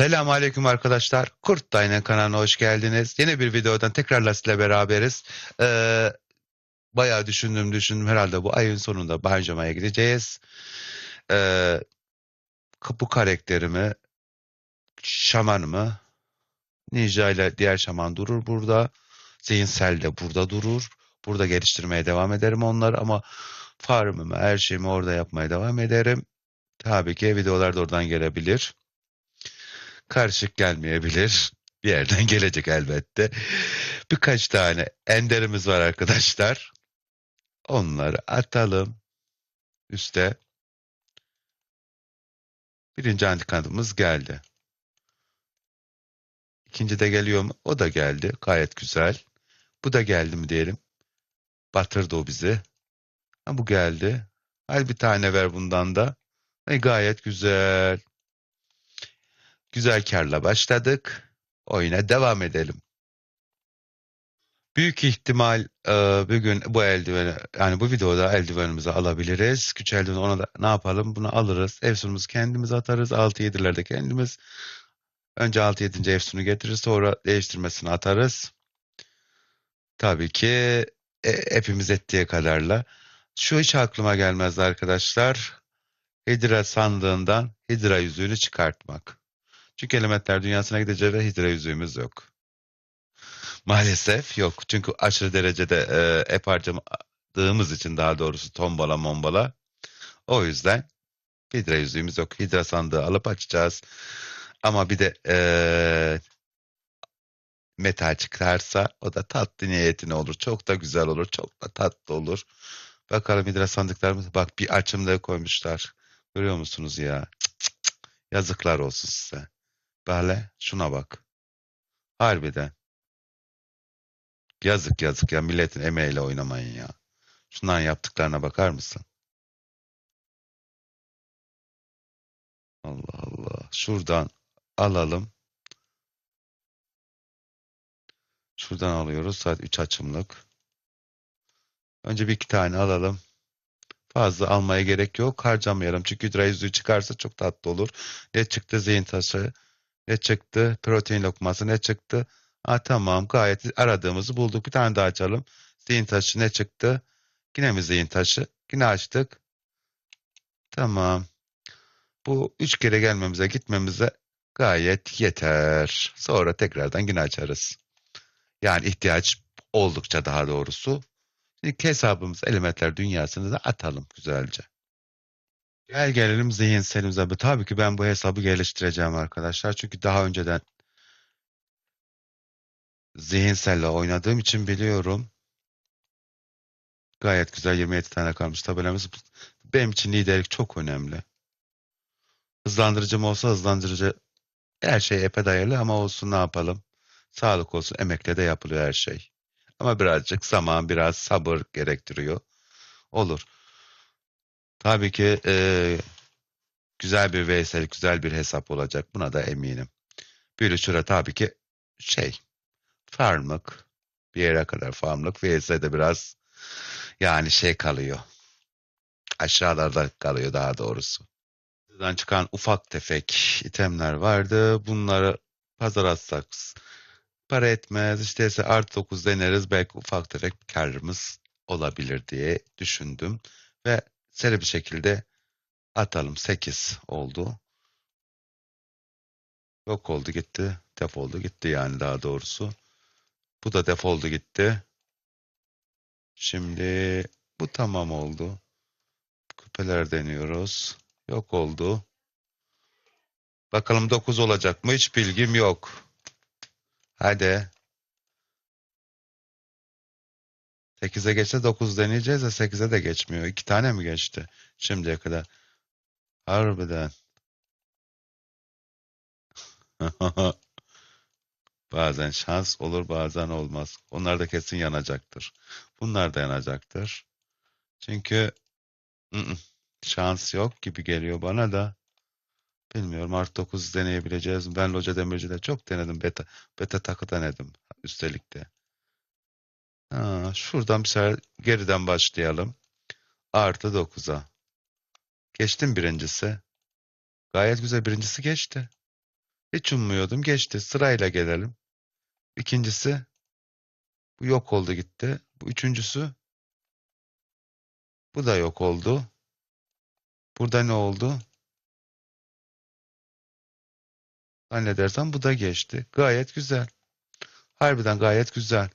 Selamun Aleyküm arkadaşlar. Kurt Daynen kanalına hoş geldiniz. Yeni bir videodan tekrarla sizle beraberiz. Ee, bayağı düşündüm düşündüm. Herhalde bu ayın sonunda Banjama'ya gideceğiz. Ee, bu karakterimi, şamanımı, Ninja ile diğer şaman durur burada. Zihinsel de burada durur. Burada geliştirmeye devam ederim onları ama farmımı, her şeyimi orada yapmaya devam ederim. Tabii ki videolar da oradan gelebilir karışık gelmeyebilir. Bir yerden gelecek elbette. Birkaç tane enderimiz var arkadaşlar. Onları atalım. Üste. Birinci antikantımız geldi. İkinci de geliyor mu? O da geldi. Gayet güzel. Bu da geldi mi diyelim. Batırdı o bizi. Ha, bu geldi. Hadi bir tane ver bundan da. E, gayet güzel. Güzel karla başladık. Oyuna devam edelim. Büyük ihtimal e, bugün bu eldiveni yani bu videoda eldivenimizi alabiliriz. Güç eldiveni ona da ne yapalım? Bunu alırız. Efsunumuzu kendimiz atarız. 6-7'lerde kendimiz. Önce 6-7. efsunu getiririz. Sonra değiştirmesini atarız. Tabii ki e, hepimiz ettiği kadarla. Şu hiç aklıma gelmezdi arkadaşlar. Hidra sandığından Hidra yüzüğünü çıkartmak. Çünkü elementler dünyasına gideceğiz ve hidra yüzüğümüz yok. Maalesef yok. Çünkü aşırı derecede e, ep harcamadığımız için daha doğrusu tombala mombala. O yüzden hidra yüzüğümüz yok. Hidra sandığı alıp açacağız. Ama bir de e, metal çıkarsa o da tatlı niyetine olur. Çok da güzel olur. Çok da tatlı olur. Bakalım hidra sandıklarımız. Bak bir açımda koymuşlar. Görüyor musunuz ya? Cık cık cık. Yazıklar olsun size. Böyle şuna bak. Harbiden. Yazık yazık ya milletin emeğiyle oynamayın ya. Şundan yaptıklarına bakar mısın? Allah Allah. Şuradan alalım. Şuradan alıyoruz. Saat 3 açımlık. Önce bir iki tane alalım. Fazla almaya gerek yok. Harcamayalım. Çünkü hidra yüzüğü çıkarsa çok tatlı olur. Ne çıktı? Zihin taşı. Ne çıktı? Protein lokması ne çıktı? Ha, tamam gayet aradığımızı bulduk. Bir tane daha açalım. Zihin taşı ne çıktı? Yine mi zihin taşı? Yine açtık. Tamam. Bu üç kere gelmemize gitmemize gayet yeter. Sonra tekrardan yine açarız. Yani ihtiyaç oldukça daha doğrusu. Şimdi hesabımız elementler dünyasını da atalım güzelce. Gel gelelim zihinselimize. Tabii ki ben bu hesabı geliştireceğim arkadaşlar. Çünkü daha önceden zihinselle oynadığım için biliyorum. Gayet güzel 27 tane kalmış tabelamız. Benim için liderlik çok önemli. Hızlandırıcım olsa hızlandırıcı her şey epe dayalı ama olsun ne yapalım. Sağlık olsun emekle de yapılıyor her şey. Ama birazcık zaman biraz sabır gerektiriyor. Olur. Tabii ki e, güzel bir VSL, güzel bir hesap olacak. Buna da eminim. Şura tabii ki şey, farmlık. Bir yere kadar farmlık. VS'de biraz yani şey kalıyor. Aşağılarda kalıyor daha doğrusu. Buradan çıkan ufak tefek itemler vardı. Bunları pazar atsak para etmez. İşte artı 9 deneriz. Belki ufak tefek karımız olabilir diye düşündüm. Ve seri bir şekilde atalım. 8 oldu. Yok oldu gitti. Defoldu gitti yani daha doğrusu. Bu da defoldu gitti. Şimdi bu tamam oldu. Küpeler deniyoruz. Yok oldu. Bakalım 9 olacak mı? Hiç bilgim yok. Hadi. 8'e geçse 9 deneyeceğiz de 8'e de geçmiyor. 2 tane mi geçti şimdiye kadar? Harbiden. Bazen şans olur bazen olmaz. Onlar da kesin yanacaktır. Bunlar da yanacaktır. Çünkü ı-ı, şans yok gibi geliyor bana da. Bilmiyorum artı 9 deneyebileceğiz. Ben Loca Demirci'de çok denedim. Beta, beta takı denedim. Üstelik de. Ha, şuradan bir sefer geriden başlayalım. Artı 9'a. Geçtim birincisi. Gayet güzel birincisi geçti. Hiç ummuyordum geçti. Sırayla gelelim. İkincisi bu yok oldu gitti. Bu üçüncüsü bu da yok oldu. Burada ne oldu? Zannedersem bu da geçti. Gayet güzel. Harbiden gayet güzel.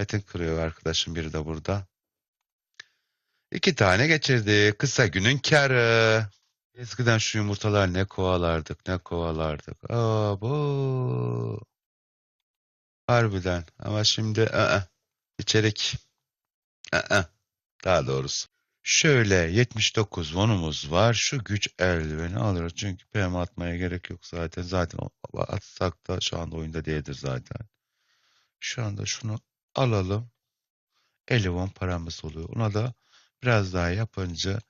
Metin kırıyor arkadaşım biri de burada. İki tane geçirdi. Kısa günün kârı. Eskiden şu yumurtalar ne kovalardık ne kovalardık. Aa bu. Harbiden. Ama şimdi ı içerik. ı Daha doğrusu. Şöyle 79 vonumuz var. Şu güç eldiveni alıyoruz. Çünkü PM atmaya gerek yok zaten. Zaten atsak da şu anda oyunda değildir zaten. Şu anda şunu alalım. 50 won paramız oluyor. Ona da biraz daha yapınca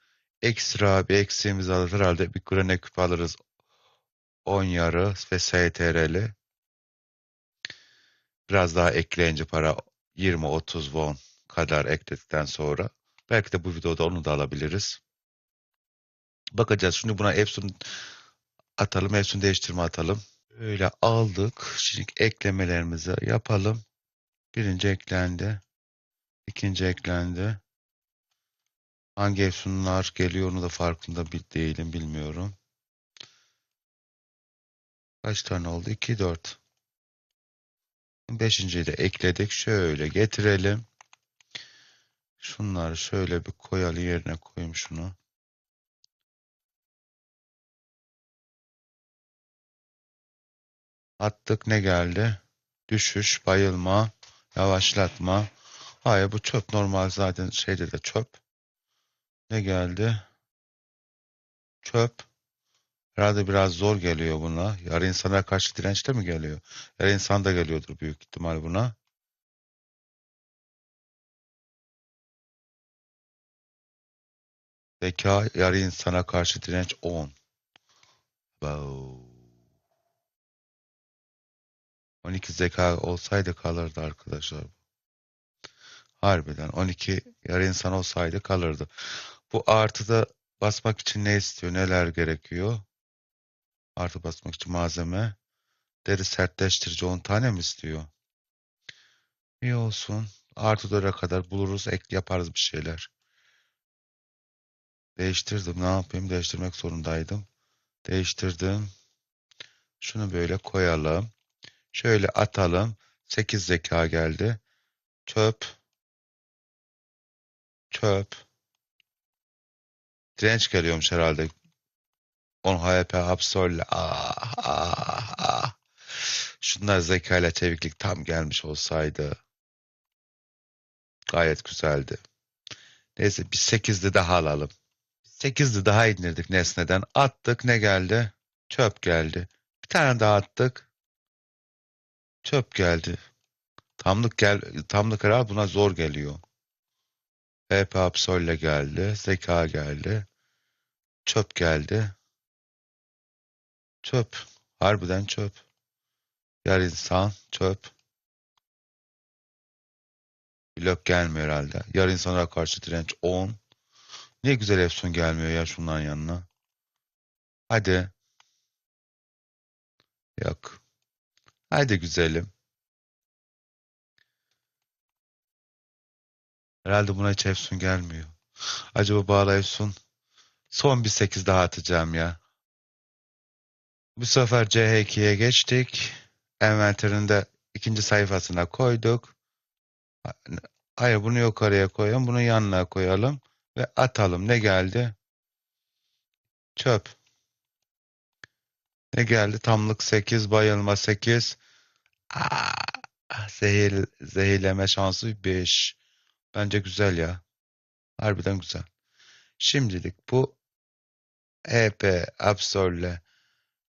ekstra bir eksiğimiz alır. Herhalde bir krone küp alırız. 10 yarı ve STR'li. Biraz daha ekleyince para 20-30 won kadar ekledikten sonra belki de bu videoda onu da alabiliriz. Bakacağız. Şimdi buna Epson atalım. Epson değiştirme atalım. Öyle aldık. Şimdi eklemelerimizi yapalım. Birinci eklendi. İkinci eklendi. Hangi Epson'lar geliyor onu da farkında bil- değilim bilmiyorum. Kaç tane oldu? 2, 4. Beşinciyi de ekledik. Şöyle getirelim. Şunları şöyle bir koyalım yerine koyayım şunu. Attık ne geldi? Düşüş, bayılma, yavaşlatma. Hayır bu çöp normal zaten şeyde de çöp. Ne geldi? Çöp. Herhalde biraz zor geliyor buna. Yarı insana karşı dirençte mi geliyor? Yarı insan da geliyordur büyük ihtimal buna. Zeka yarı insana karşı direnç 10. Wow. 12 zeka olsaydı kalırdı arkadaşlar. Harbiden 12 yarı insan olsaydı kalırdı. Bu artıda basmak için ne istiyor? Neler gerekiyor? Artı basmak için malzeme. Deri sertleştirici 10 tane mi istiyor? İyi olsun. Artı 4'e kadar buluruz. Ek yaparız bir şeyler. Değiştirdim. Ne yapayım? Değiştirmek zorundaydım. Değiştirdim. Şunu böyle koyalım. Şöyle atalım. 8 zeka geldi. Çöp. Çöp. Direnç geliyormuş herhalde. 10 HP Absol'le. Ah, ah, ah. Şunlar zeka ile çeviklik tam gelmiş olsaydı. Gayet güzeldi. Neyse bir 8'li daha alalım. 8'li daha indirdik nesneden. Attık ne geldi? Çöp geldi. Bir tane daha attık. Çöp geldi. Tamlık gel tamlık herhalde buna zor geliyor. HP Absol'le geldi. Zeka geldi. Çöp geldi. Çöp. Harbiden çöp. Yer insan çöp. Blok gelmiyor herhalde. Yar insana karşı direnç 10. Niye güzel Efsun gelmiyor ya şunların yanına? Hadi. Yok. Hadi güzelim. Herhalde buna hiç Efsun gelmiyor. Acaba bağla. Son bir 8 daha atacağım ya. Bu sefer CH2'ye geçtik. Envanterin de ikinci sayfasına koyduk. Hayır bunu yukarıya koyalım. Bunu yanına koyalım. Ve atalım. Ne geldi? Çöp. Ne geldi? Tamlık 8, bayılma 8. Aa, zehir, zehirleme şansı 5. Bence güzel ya. Harbiden güzel. Şimdilik bu EP Absol'le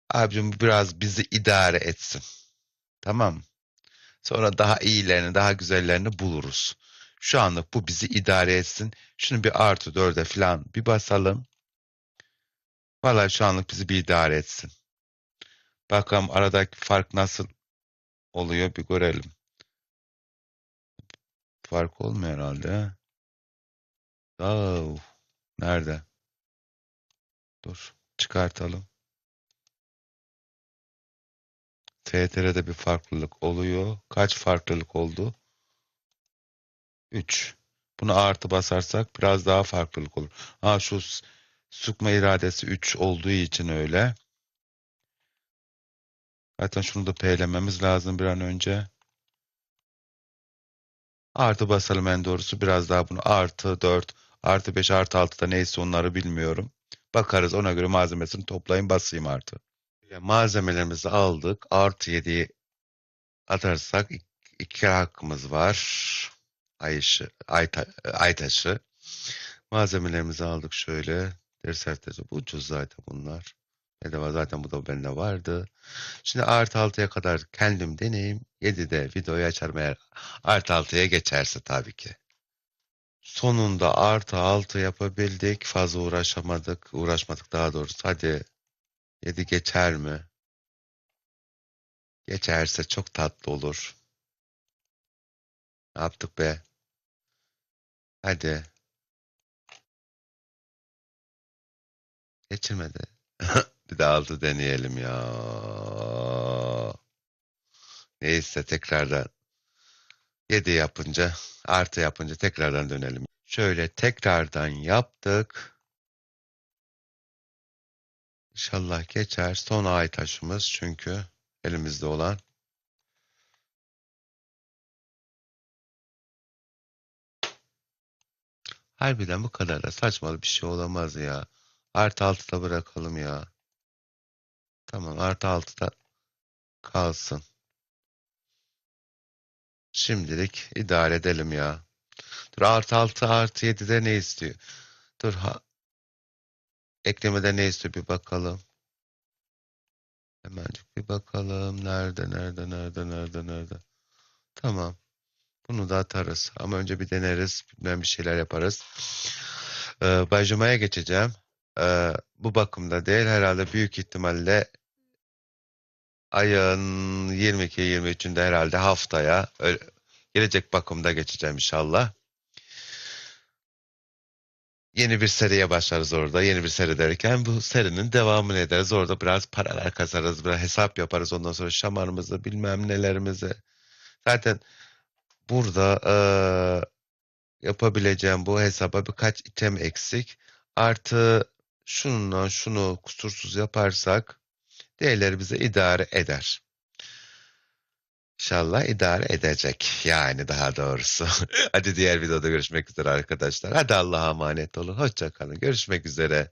Abicim bu biraz bizi idare etsin. Tamam? Sonra daha iyilerini, daha güzellerini buluruz. Şu anlık bu bizi idare etsin. Şunu bir artı dörde falan bir basalım. Vallahi şu anlık bizi bir idare etsin. Bakalım aradaki fark nasıl oluyor bir görelim. Fark olmuyor herhalde. ha? Yahu, nerede? Dur, çıkartalım. TTR'de bir farklılık oluyor. Kaç farklılık oldu? 3. Bunu artı basarsak biraz daha farklılık olur. Ha şu sıkma iradesi 3 olduğu için öyle. Zaten şunu da P'lememiz lazım bir an önce. Artı basalım en doğrusu. Biraz daha bunu artı 4, artı 5, artı 6 da neyse onları bilmiyorum. Bakarız ona göre malzemesini toplayayım basayım artı. Ya malzemelerimizi aldık. Artı 7'yi atarsak ik- iki hakkımız var. Ay, ışı, ay, ta- ay taşı. Malzemelerimizi aldık şöyle. Deri sertesi ucuz zaten bunlar. Bedava zaten bu da bende vardı. Şimdi artı 6'ya kadar kendim deneyeyim. 7'de videoyu açarım eğer artı 6'ya geçerse tabii ki. Sonunda artı 6 yapabildik. Fazla uğraşamadık. Uğraşmadık daha doğrusu. Hadi 7 geçer mi? Geçerse çok tatlı olur. Ne yaptık be? Hadi. Geçirmedi. Bir de 6 deneyelim ya. Neyse tekrardan 7 yapınca artı yapınca tekrardan dönelim. Şöyle tekrardan yaptık. İnşallah geçer. Son ay taşımız çünkü elimizde olan. Harbiden bu kadar da saçmalı bir şey olamaz ya. Artı altıda bırakalım ya. Tamam artı altıda kalsın. Şimdilik idare edelim ya. Dur artı altı artı yedide ne istiyor? Dur ha. Eklemede ne istiyor bir bakalım. Hemencik bir bakalım. Nerede nerede nerede nerede nerede. Tamam. Bunu da atarız. Ama önce bir deneriz. Bilmem bir şeyler yaparız. Ee, Bajuma'ya geçeceğim. Ee, bu bakımda değil. Herhalde büyük ihtimalle ayın 22-23'ünde herhalde haftaya öyle- gelecek bakımda geçeceğim inşallah. Yeni bir seriye başlarız orada. Yeni bir seri derken bu serinin devamını ederiz. Orada biraz paralar kazarız. Biraz hesap yaparız. Ondan sonra şamarımızı bilmem nelerimizi. Zaten burada eee, yapabileceğim bu hesaba birkaç item eksik. Artı şununla şunu kusursuz yaparsak değerleri bize idare eder. İnşallah idare edecek. Yani daha doğrusu. Hadi diğer videoda görüşmek üzere arkadaşlar. Hadi Allah'a emanet olun. Hoşça kalın. Görüşmek üzere.